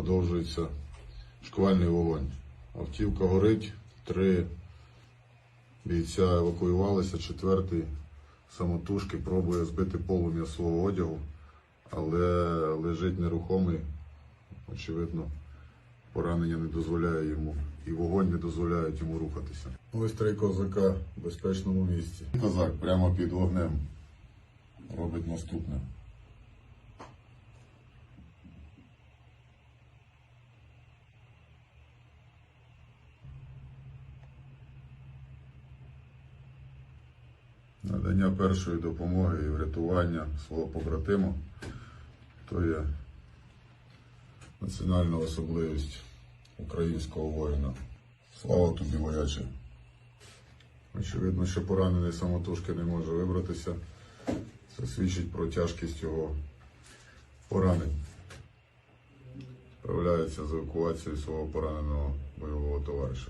продовжується шквальний вогонь. Автівка горить, три бійця евакуювалися, четвертий самотужки пробує збити полум'я свого одягу, але лежить нерухомий. Очевидно, поранення не дозволяє йому, і вогонь не дозволяє йому рухатися. Ось три козака в безпечному місці. Козак прямо під вогнем робить наступне. Надання першої допомоги і врятування свого побратима то є національна особливість українського воїна. Слава тобі, вояче! Очевидно, що поранений самотужки не може вибратися. Це свідчить про тяжкість його поранень. Справляється з евакуацією свого пораненого бойового товариша.